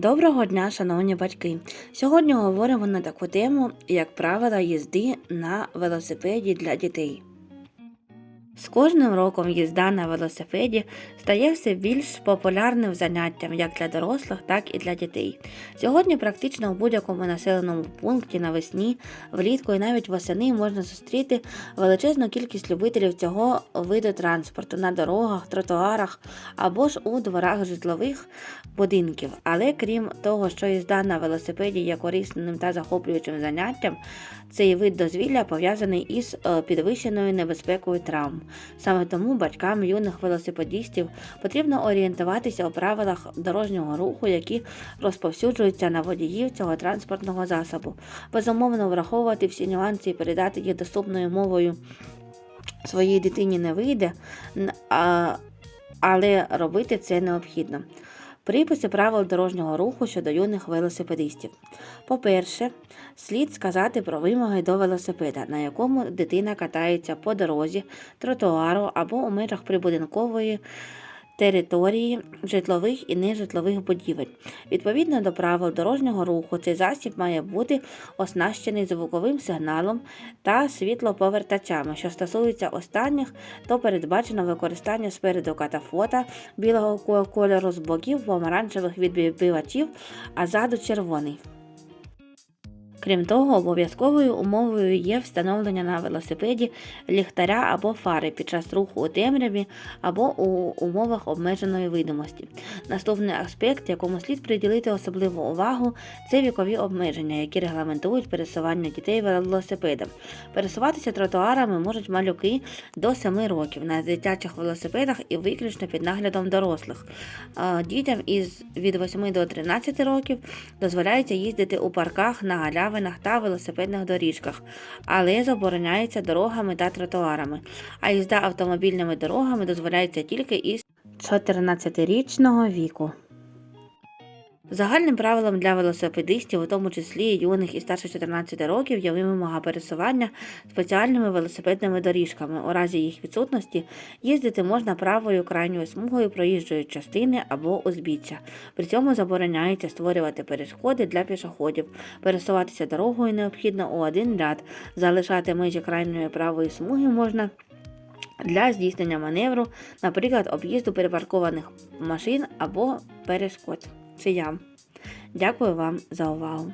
Доброго дня, шановні батьки! Сьогодні говоримо на таку тему, як правила їзди на велосипеді для дітей. З кожним роком їзда на велосипеді стає все більш популярним заняттям як для дорослих, так і для дітей. Сьогодні практично у будь-якому населеному пункті навесні, влітку і навіть восени можна зустріти величезну кількість любителів цього виду транспорту на дорогах, тротуарах або ж у дворах житлових будинків. Але крім того, що їзда на велосипеді є корисним та захоплюючим заняттям, цей вид дозвілля пов'язаний із е, підвищеною небезпекою травм. Саме тому батькам юних велосипедістів потрібно орієнтуватися у правилах дорожнього руху, які розповсюджуються на водіїв цього транспортного засобу. Безумовно, враховувати всі нюанси і передати їх доступною мовою своїй дитині не вийде, але робити це необхідно. Приписи правил дорожнього руху щодо юних велосипедистів. По-перше, слід сказати про вимоги до велосипеда, на якому дитина катається по дорозі, тротуару або у межах прибудинкової території житлових і нежитлових будівель. Відповідно до правил дорожнього руху, цей засіб має бути оснащений звуковим сигналом та світлоповертачами. Що стосується останніх, то передбачено використання спереду катафота білого кольору з боків помаранчевих відбивачів, а ззаду червоний. Крім того, обов'язковою умовою є встановлення на велосипеді ліхтаря або фари під час руху у темряві або у умовах обмеженої видимості. Наступний аспект, якому слід приділити особливу увагу, це вікові обмеження, які регламентують пересування дітей велосипедом. Пересуватися тротуарами можуть малюки до 7 років на дитячих велосипедах і виключно під наглядом дорослих. Дітям із від 8 до 13 років дозволяється їздити у парках на галявинах та велосипедних доріжках, але забороняється дорогами та тротуарами. А їзда автомобільними дорогами дозволяється тільки із 14-річного віку. Загальним правилом для велосипедистів, у тому числі юних і старше 14 років, є вимога пересування спеціальними велосипедними доріжками. У разі їх відсутності їздити можна правою крайньою смугою проїжджої частини або узбіччя. При цьому забороняється створювати перешкоди для пішоходів. Пересуватися дорогою необхідно у один ряд. Залишати межі крайньої правої смуги можна. Для здійснення маневру, наприклад, об'їзду перепаркованих машин або перешкод чи я. Дякую вам за увагу.